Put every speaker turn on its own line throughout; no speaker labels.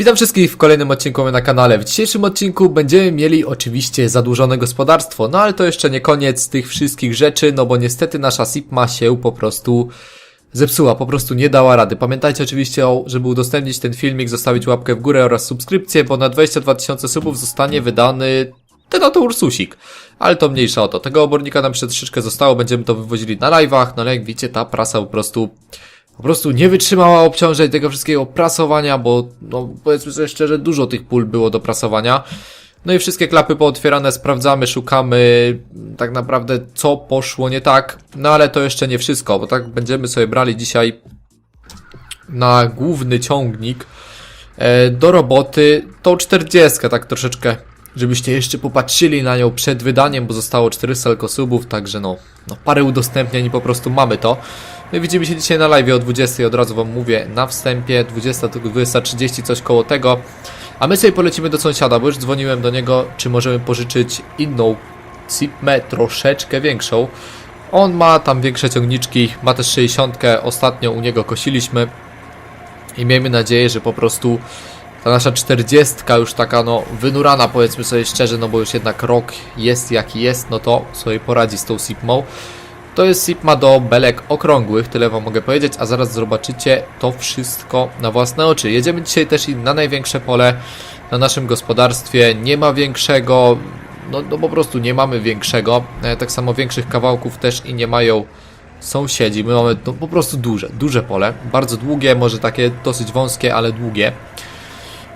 Witam wszystkich w kolejnym odcinku na kanale. W dzisiejszym odcinku będziemy mieli oczywiście zadłużone gospodarstwo, no ale to jeszcze nie koniec tych wszystkich rzeczy, no bo niestety nasza SIPMA się po prostu zepsuła, po prostu nie dała rady. Pamiętajcie oczywiście, o, żeby udostępnić ten filmik, zostawić łapkę w górę oraz subskrypcję, bo na 22 tysiące subów zostanie wydany ten oto Ursusik. Ale to mniejsza o to. Tego obornika nam jeszcze troszeczkę zostało, będziemy to wywozili na live'ach, no ale jak widzicie, ta prasa po prostu po prostu nie wytrzymała obciążeń tego wszystkiego prasowania, bo no powiedzmy sobie szczerze, dużo tych pól było do prasowania. No i wszystkie klapy pootwierane, sprawdzamy, szukamy tak naprawdę co poszło nie tak. No ale to jeszcze nie wszystko, bo tak będziemy sobie brali dzisiaj na główny ciągnik e, do roboty tą 40, tak troszeczkę, żebyście jeszcze popatrzyli na nią przed wydaniem, bo zostało 400 subów, także no, no parę udostępnień i po prostu mamy to. No i widzimy się dzisiaj na live o 20, od razu wam mówię na wstępie, 20 do 20.30, coś koło tego. A my sobie polecimy do sąsiada, bo już dzwoniłem do niego, czy możemy pożyczyć inną Cipmę, troszeczkę większą. On ma tam większe ciągniczki, ma też 60, ostatnio u niego kosiliśmy. I miejmy nadzieję, że po prostu ta nasza 40 już taka no wynurana powiedzmy sobie szczerze, no bo już jednak rok jest jaki jest, no to sobie poradzi z tą Sipmą. To jest Sipma do belek okrągłych, tyle wam mogę powiedzieć, a zaraz zobaczycie to wszystko na własne oczy. Jedziemy dzisiaj też i na największe pole na naszym gospodarstwie, nie ma większego, no, no po prostu nie mamy większego, E, tak samo większych kawałków też i nie mają sąsiedzi, my mamy no, po prostu duże, duże pole, bardzo długie, może takie dosyć wąskie, ale długie.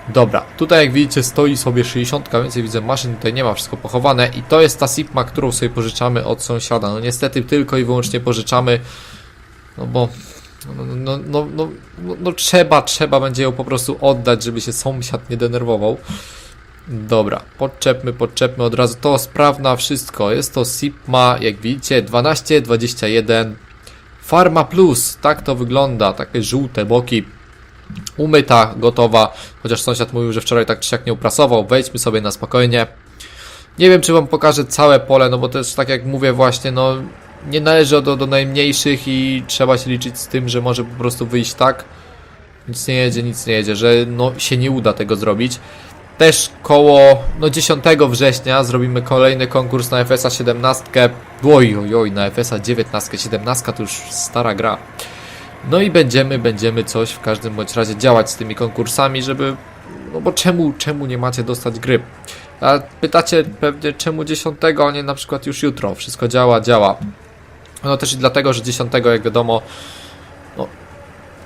Dobra, tutaj jak widzicie stoi sobie 60, więcej widzę maszyn tutaj nie ma, wszystko pochowane i to jest ta SIPMA, którą sobie pożyczamy od sąsiada. No niestety tylko i wyłącznie pożyczamy, no bo no, no, no, no, no, no trzeba, trzeba będzie ją po prostu oddać, żeby się sąsiad nie denerwował. Dobra, podczepmy, podczepmy od razu. To sprawna wszystko. Jest to SIPMA, jak widzicie, 1221 Farma Plus. Tak to wygląda. Takie żółte boki. Umyta, gotowa. Chociaż sąsiad mówił, że wczoraj tak czy siak nie uprasował. Wejdźmy sobie na spokojnie. Nie wiem, czy wam pokażę całe pole, no bo też tak jak mówię właśnie, no nie należy do, do najmniejszych i trzeba się liczyć z tym, że może po prostu wyjść tak. Nic nie jedzie, nic nie jedzie, że no się nie uda tego zrobić. Też koło no 10 września zrobimy kolejny konkurs na FSA 17. Oj, oj, oj, na FSA 19, 17 to już stara gra. No i będziemy, będziemy coś w każdym bądź razie działać z tymi konkursami, żeby. No bo czemu, czemu nie macie dostać gry? A pytacie pewnie czemu 10, a nie na przykład już jutro. Wszystko działa, działa. No też i dlatego, że 10 jak wiadomo, no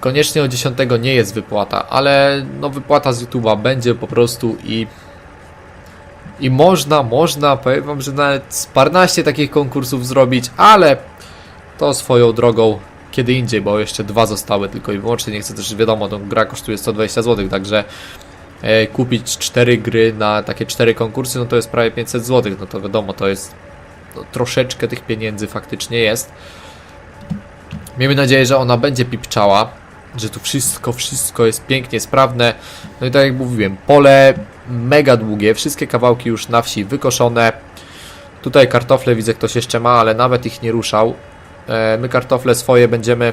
koniecznie o 10 nie jest wypłata, ale no wypłata z YouTube'a będzie po prostu i i można, można, powiem wam, że nawet z parnaście takich konkursów zrobić, ale to swoją drogą kiedy indziej, bo jeszcze dwa zostały tylko i wyłącznie. Nie chcę też, wiadomo, tą gra kosztuje 120 zł, także e, kupić cztery gry na takie cztery konkursy, no to jest prawie 500 zł. No to wiadomo, to jest no, troszeczkę tych pieniędzy faktycznie jest. Miejmy nadzieję, że ona będzie pipczała, że tu wszystko, wszystko jest pięknie, sprawne. No i tak jak mówiłem, pole mega długie, wszystkie kawałki już na wsi wykoszone. Tutaj kartofle widzę ktoś jeszcze ma, ale nawet ich nie ruszał. E, My kartofle swoje będziemy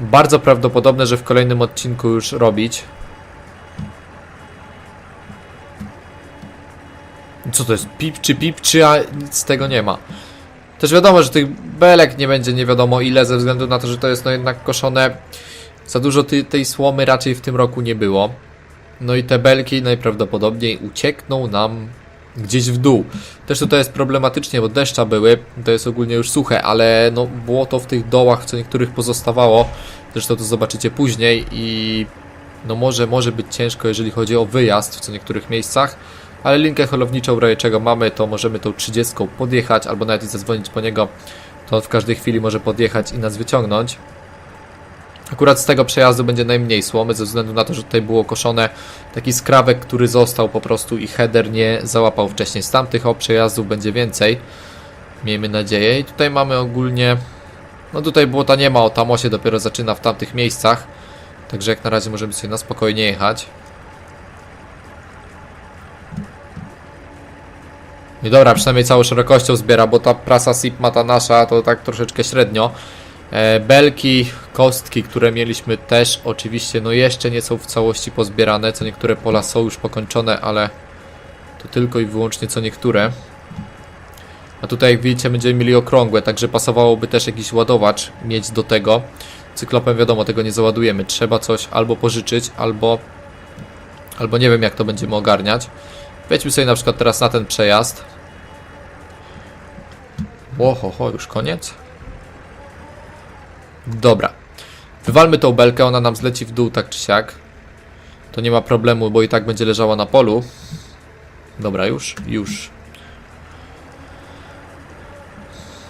bardzo prawdopodobne, że w kolejnym odcinku już robić. Co to jest? Pip czy pip czy, a nic z tego nie ma. Też wiadomo, że tych belek nie będzie nie wiadomo ile, ze względu na to, że to jest no jednak koszone. Za dużo tej słomy raczej w tym roku nie było. No i te belki najprawdopodobniej uciekną nam gdzieś w dół. Też tutaj jest problematycznie, bo deszcza były, to jest ogólnie już suche, ale no błoto w tych dołach, co niektórych pozostawało, zresztą to zobaczycie później i no może, może być ciężko, jeżeli chodzi o wyjazd w co niektórych miejscach, ale linkę holowniczą, w razie czego mamy, to możemy tą 30 podjechać, albo nawet i zadzwonić po niego, to on w każdej chwili może podjechać i nas wyciągnąć. Akurat z tego przejazdu będzie najmniej słomy, ze względu na to, że tutaj było koszone taki skrawek, który został po prostu i header nie załapał wcześniej. Z tamtych o przejazdów będzie więcej. Miejmy nadzieję. I tutaj mamy ogólnie... No tutaj błota nie ma, o tam się dopiero zaczyna w tamtych miejscach. Także jak na razie możemy sobie na spokojnie jechać. I dobra, przynajmniej całą szerokością zbiera, bo ta prasa SIP ma ta nasza, to tak troszeczkę średnio. E, belki, kostki, które mieliśmy też oczywiście, no jeszcze nie są w całości pozbierane, co niektóre pola są już pokończone, ale to tylko i wyłącznie co niektóre. A tutaj jak widzicie będziemy mieli okrągłe, także pasowałoby też jakiś ładowacz mieć do tego. Cyklopem wiadomo, tego nie załadujemy. Trzeba coś albo pożyczyć, albo... Albo nie wiem jak to będziemy ogarniać. Wejdźmy sobie na przykład teraz na ten przejazd. Oho, ho, już koniec? Dobra. Wywalmy tą belkę, ona nam zleci w dół tak czy siak. To nie ma problemu, bo i tak będzie leżała na polu. Dobra, już, już.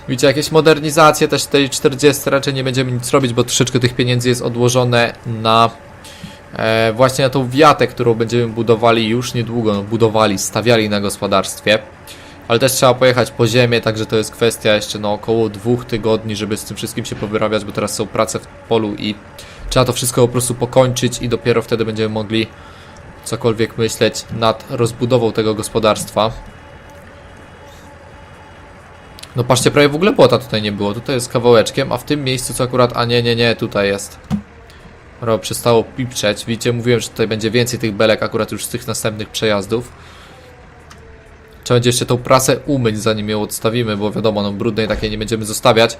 Widzicie, jakieś modernizacje też tej 40 raczej nie będziemy nic robić, bo troszeczkę tych pieniędzy jest odłożone na e, właśnie na tą wiatę, którą będziemy budowali już niedługo, no, budowali, stawiali na gospodarstwie. Ale też trzeba pojechać po ziemię, także to jest kwestia jeszcze na około dwóch tygodni, żeby z tym wszystkim się powyrabiać, bo teraz są prace w polu i trzeba to wszystko po prostu pokończyć i dopiero wtedy będziemy mogli cokolwiek myśleć nad rozbudową tego gospodarstwa. No patrzcie, prawie w ogóle błota tutaj nie było. Tutaj jest kawałeczkiem, a w tym miejscu co akurat... A nie, nie, nie, tutaj jest. Ro przestało pipczeć. Widzicie, mówiłem, że tutaj będzie więcej tych belek akurat już z tych następnych przejazdów. Trzeba będzie jeszcze tą prasę umyć, zanim ją odstawimy, bo wiadomo, no brudnej takiej nie będziemy zostawiać.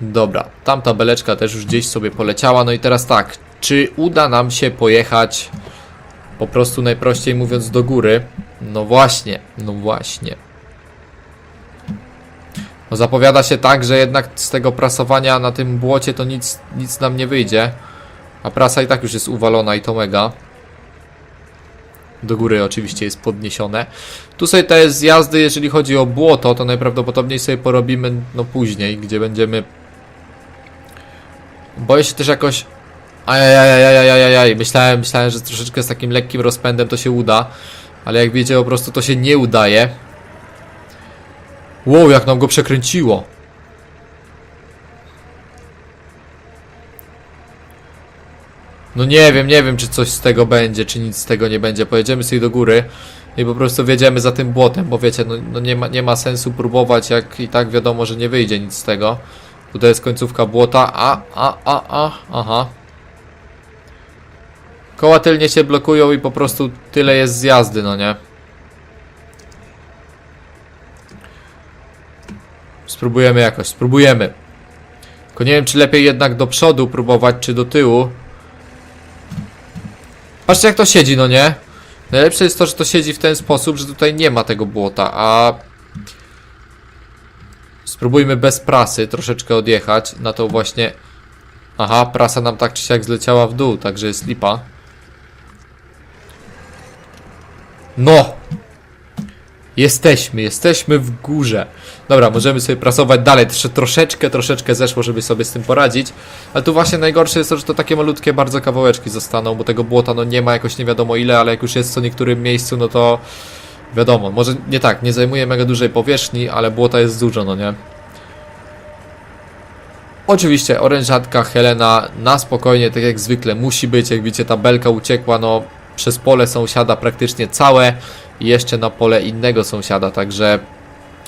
Dobra, tamta beleczka też już gdzieś sobie poleciała. No i teraz tak, czy uda nam się pojechać po prostu najprościej mówiąc do góry? No właśnie, no właśnie. No zapowiada się tak, że jednak z tego prasowania na tym błocie to nic, nic nam nie wyjdzie. A prasa i tak już jest uwalona i to mega. Do góry oczywiście jest podniesione. Tu sobie te zjazdy, jeżeli chodzi o błoto, to najprawdopodobniej sobie porobimy no później, gdzie będziemy... Boję się też jakoś... Ajajajajajajajaj, myślałem, myślałem, że troszeczkę z takim lekkim rozpędem to się uda. Ale jak wiecie, po prostu to się nie udaje. Wow, jak nam go przekręciło. No nie wiem, nie wiem, czy coś z tego będzie, czy nic z tego nie będzie. Pojedziemy sobie do góry i po prostu wjedziemy za tym błotem, bo wiecie, no, no nie, ma, nie ma sensu próbować, jak i tak wiadomo, że nie wyjdzie nic z tego. Tutaj jest końcówka błota, a, a, a, a, aha. Koła tylnie się blokują i po prostu tyle jest zjazdy, no nie? Spróbujemy jakoś, spróbujemy. Tylko nie wiem, czy lepiej jednak do przodu próbować, czy do tyłu. Patrzcie, jak to siedzi, no nie? Najlepsze jest to, że to siedzi w ten sposób, że tutaj nie ma tego błota, a... Spróbujmy bez prasy troszeczkę odjechać na tą właśnie... Aha, prasa nam tak czy siak zleciała w dół, także jest lipa. No! Jesteśmy, jesteśmy w górze. Dobra, możemy sobie prasować dalej. Jeszcze troszeczkę, troszeczkę zeszło, żeby sobie z tym poradzić. Ale tu właśnie najgorsze jest to, że to takie malutkie bardzo kawałeczki zostaną, bo tego błota no nie ma jakoś nie wiadomo ile, ale jak już jest co niektórym miejscu, no to wiadomo, może nie tak, nie zajmuje mega dużej powierzchni, ale błota jest dużo, no nie? Oczywiście orężatka Helena na spokojnie, tak jak zwykle musi być, jak widzicie ta belka uciekła, no przez pole sąsiada praktycznie całe i jeszcze na pole innego sąsiada, także,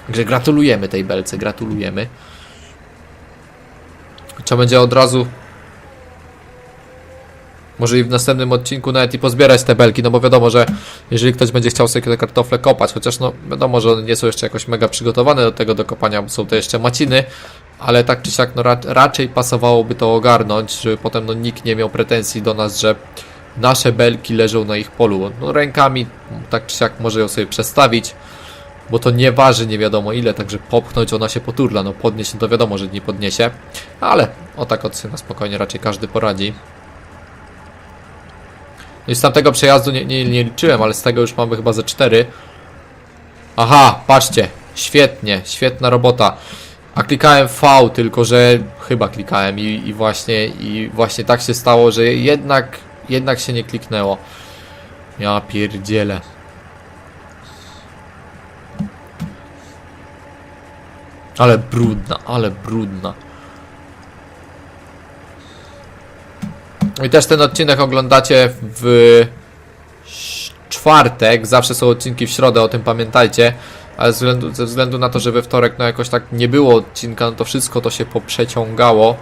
także gratulujemy tej belce, gratulujemy. Trzeba będzie od razu może i w następnym odcinku nawet i pozbierać te belki, no bo wiadomo, że jeżeli ktoś będzie chciał sobie te kartofle kopać, chociaż no wiadomo, że one nie są jeszcze jakoś mega przygotowane do tego do kopania, bo są to jeszcze maciny, ale tak czy siak no ra raczej pasowałoby to ogarnąć, żeby potem no nikt nie miał pretensji do nas, że nasze belki leżą na ich polu. No rękami tak czy siak może ją sobie przestawić, bo to nie waży nie wiadomo ile, także popchnąć ona się poturla, no podnieść to wiadomo, że nie podniesie, ale o tak od syna spokojnie raczej każdy poradzi. No i z tamtego przejazdu nie, nie, nie liczyłem, ale z tego już mamy chyba ze 4. Aha, patrzcie, świetnie, świetna robota. A klikałem V, tylko że chyba klikałem i, i właśnie i właśnie tak się stało, że jednak jednak się nie kliknęło. Ja pierdzielę. Ale brudna, ale brudna. I też ten odcinek oglądacie w czwartek. Zawsze są odcinki w środę, o tym pamiętajcie. ale ze względu, ze względu na to, że we wtorek no jakoś tak nie było odcinka, no to wszystko to się poprzeciągało.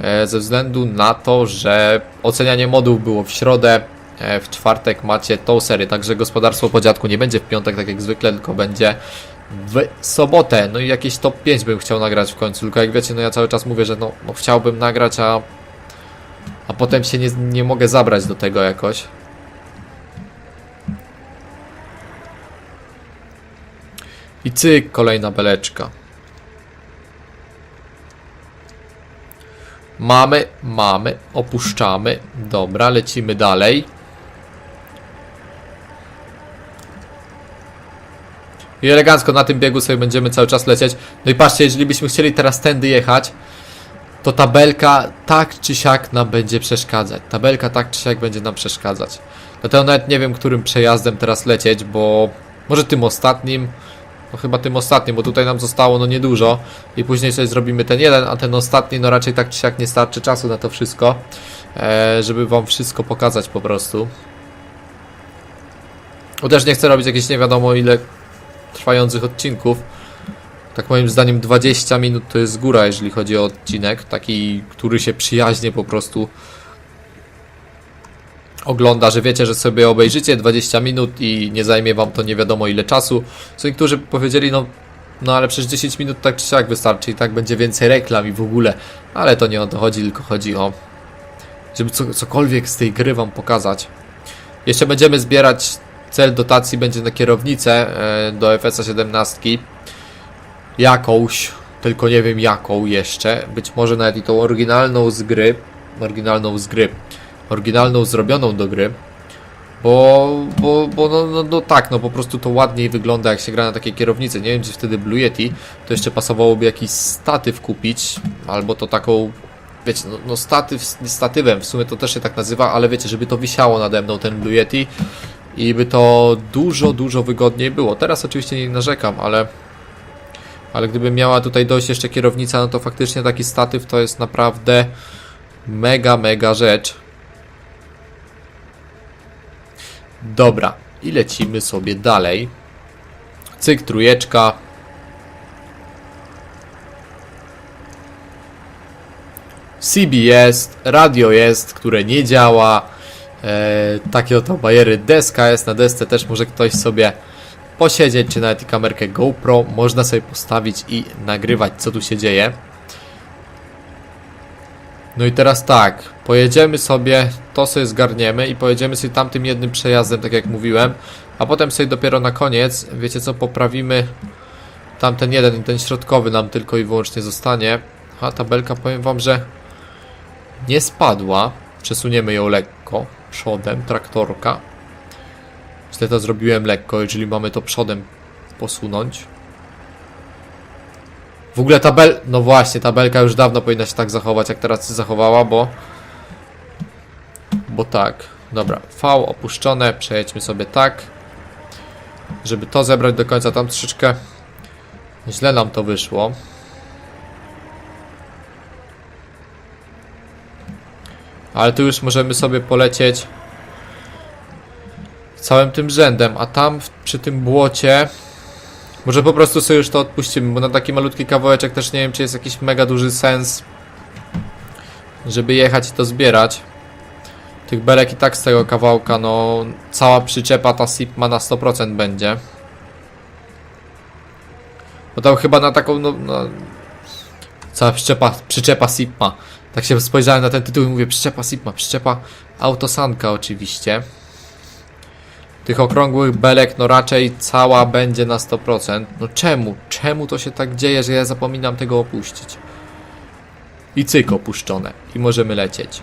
E, ze względu na to, że ocenianie modów było w środę, e, w czwartek macie tą serię, także gospodarstwo po dziadku nie będzie w piątek tak jak zwykle, tylko będzie w sobotę. No i jakieś top 5 bym chciał nagrać w końcu, tylko jak wiecie, no ja cały czas mówię, że no, no chciałbym nagrać, a, a potem się nie, nie mogę zabrać do tego jakoś. I cyk, kolejna beleczka. Mamy, mamy, opuszczamy. Dobra, lecimy dalej. I elegancko na tym biegu sobie będziemy cały czas lecieć. No i patrzcie, jeżeli byśmy chcieli teraz tędy jechać, to tabelka tak czy siak nam będzie przeszkadzać. Tabelka tak czy siak będzie nam przeszkadzać. Dlatego nawet nie wiem, którym przejazdem teraz lecieć, bo może tym ostatnim, no chyba tym ostatnim, bo tutaj nam zostało no niedużo i później sobie zrobimy ten jeden, a ten ostatni no raczej tak czy siak nie starczy czasu na to wszystko, e, żeby wam wszystko pokazać po prostu. Bo też nie chcę robić jakichś nie wiadomo ile trwających odcinków. Tak moim zdaniem 20 minut to jest góra, jeżeli chodzi o odcinek, taki, który się przyjaźnie po prostu ogląda, że wiecie, że sobie obejrzycie 20 minut i nie zajmie wam to nie wiadomo ile czasu. Co niektórzy powiedzieli, no, no ale przez 10 minut tak czy siak wystarczy i tak będzie więcej reklam i w ogóle. Ale to nie o to chodzi, tylko chodzi o, żeby co, cokolwiek z tej gry wam pokazać. Jeszcze będziemy zbierać, cel dotacji będzie na kierownicę e, do FS 17. Jakąś, tylko nie wiem jaką jeszcze. Być może nawet i tą oryginalną z gry. Oryginalną z gry oryginalną zrobioną do gry. Bo, bo, bo no, no, no tak, no po prostu to ładniej wygląda jak się gra na takiej kierownicy. Nie wiem, czy wtedy Blue Yeti to jeszcze pasowałoby jakiś statyw kupić, albo to taką, wiecie, no, no statyw statywem, w sumie to też się tak nazywa, ale wiecie, żeby to wisiało nade mną ten Blue Yeti i by to dużo, dużo wygodniej było. Teraz oczywiście nie narzekam, ale ale gdyby miała tutaj dojść jeszcze kierownica, no to faktycznie taki statyw to jest naprawdę mega, mega rzecz. Dobra, i lecimy sobie dalej. Cyk, trójeczka. CB jest, radio jest, które nie działa. E, takie oto bajery. Deska jest, na desce też może ktoś sobie posiedzieć, czy nawet i kamerkę GoPro można sobie postawić i nagrywać, co tu się dzieje. No i teraz tak, pojedziemy sobie, to sobie zgarniemy i pojedziemy sobie tamtym jednym przejazdem, tak jak mówiłem, a potem sobie dopiero na koniec, wiecie co, poprawimy tamten jeden i ten środkowy nam tylko i wyłącznie zostanie. A tabelka, powiem wam, że nie spadła, przesuniemy ją lekko, przodem, traktorka. Źle to zrobiłem lekko, jeżeli mamy to przodem posunąć. W ogóle tabel... No właśnie, tabelka już dawno powinna się tak zachować, jak teraz się zachowała, bo... Bo tak. Dobra, V opuszczone, przejedźmy sobie tak. Żeby to zebrać do końca, tam troszeczkę... Źle nam to wyszło. Ale tu już możemy sobie polecieć całym tym rzędem, a tam przy tym błocie może po prostu sobie już to odpuścimy, bo na taki malutki kawałeczek też nie wiem, czy jest jakiś mega duży sens, żeby jechać i to zbierać. Tych belek i tak z tego kawałka, no cała przyczepa ta SIP ma na 100% będzie. Bo tam chyba na taką, no, no cała przyczepa, przyczepa SIP ma. Tak się spojrzałem na ten tytuł i mówię, przyczepa SIP ma, przyczepa autosanka oczywiście. Tych okrągłych belek, no raczej cała będzie na 100%. No czemu? Czemu to się tak dzieje, że ja zapominam tego opuścić? I cyk opuszczone. I możemy lecieć.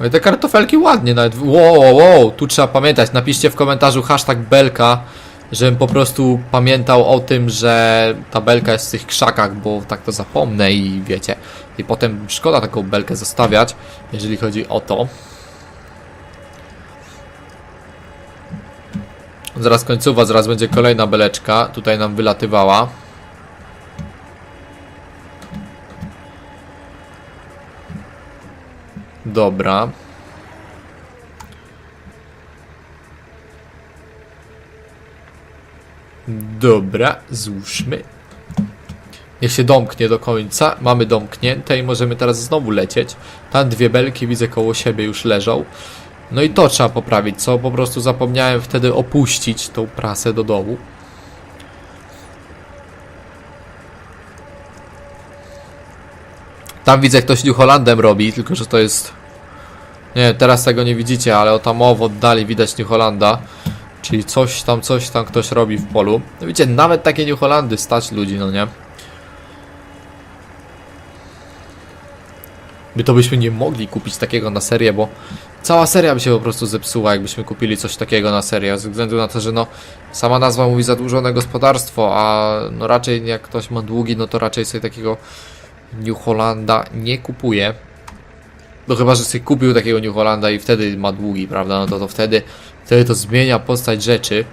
No te kartofelki ładnie nawet. Wow, wow, wow, tu trzeba pamiętać. Napiszcie w komentarzu hashtag belka, żebym po prostu pamiętał o tym, że ta belka jest w tych krzakach, bo tak to zapomnę i wiecie. I potem szkoda taką belkę zostawiać, jeżeli chodzi o to. Zaraz końcowa, zaraz będzie kolejna beleczka. Tutaj nam wylatywała. Dobra. Dobra, złóżmy. Niech się domknie do końca. Mamy domknięte i możemy teraz znowu lecieć. Tam dwie belki widzę koło siebie już leżą. No i to trzeba poprawić, co po prostu zapomniałem wtedy opuścić tą prasę do dołu. Tam widzę ktoś New Hollandem robi, tylko że to jest nie, teraz tego nie widzicie, ale o tam o w oddali widać New. Czyli coś tam, coś tam ktoś robi w polu. No widzicie, nawet takie New stać ludzi, no nie? My to byśmy nie mogli kupić takiego na serię, bo cała seria by się po prostu zepsuła, jakbyśmy kupili coś takiego na serię, ze względu na to, że no sama nazwa mówi zadłużone gospodarstwo, a no raczej jak ktoś ma długi, no to raczej sobie takiego New nie kupuje. No chyba, że sobie kupił takiego New i wtedy ma długi, prawda? No to, to wtedy, wtedy to zmienia postać rzeczy.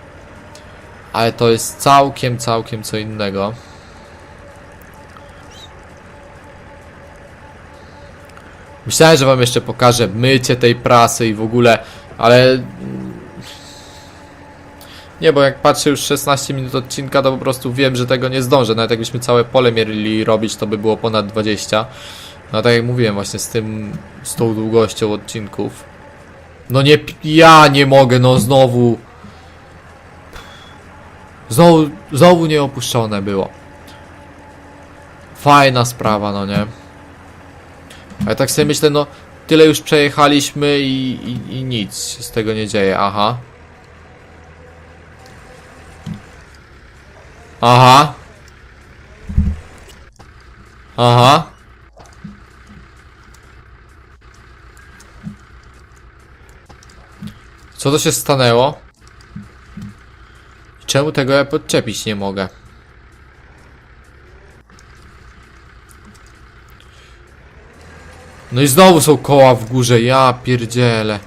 Ale to jest całkiem, całkiem co innego. Myślałem, że wam jeszcze pokażę mycie tej prasy i w ogóle, ale... Nie, bo jak patrzę już 16 minut odcinka, to po prostu wiem, że tego nie zdążę. Nawet jakbyśmy całe pole mieli robić, to by było ponad 20. No tak jak mówiłem właśnie z tym, z tą długością odcinków. No nie, ja nie mogę, no znowu. Znowu, znowu nieopuszczone było. Fajna sprawa, no nie? Ale tak sobie myślę, no tyle już przejechaliśmy i, i, i nic z tego nie dzieje, aha. Aha. Aha. Co to się stanęło? Czemu tego ja podczepić nie mogę? No i znowu są koła w górze, ja pierdzielę.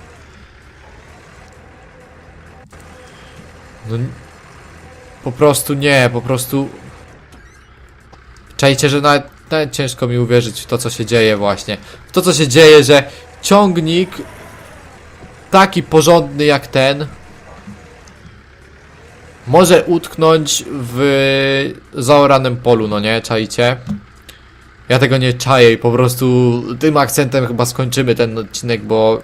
No... Po prostu nie, po prostu... Czajcie, że nawet, nawet ciężko mi uwierzyć w to, co się dzieje właśnie. W to, co się dzieje, że ciągnik taki porządny jak ten może utknąć w zaoranym polu, no nie? Czajcie? Ja tego nie czaję i po prostu tym akcentem chyba skończymy ten odcinek, bo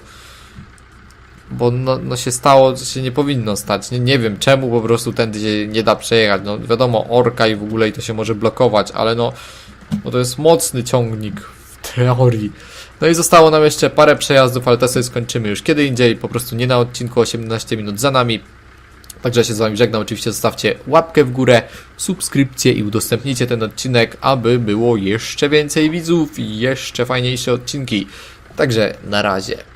bo no, no się stało, co się nie powinno stać. Nie, nie wiem czemu po prostu tędy się nie da przejechać. No wiadomo, orka i w ogóle i to się może blokować, ale no, no to jest mocny ciągnik w teorii. No i zostało nam jeszcze parę przejazdów, ale to sobie skończymy już kiedy indziej, po prostu nie na odcinku 18 minut za nami. Także się z Wami żegnam. Oczywiście zostawcie łapkę w górę, subskrypcję i udostępnijcie ten odcinek, aby było jeszcze więcej widzów i jeszcze fajniejsze odcinki. Także na razie.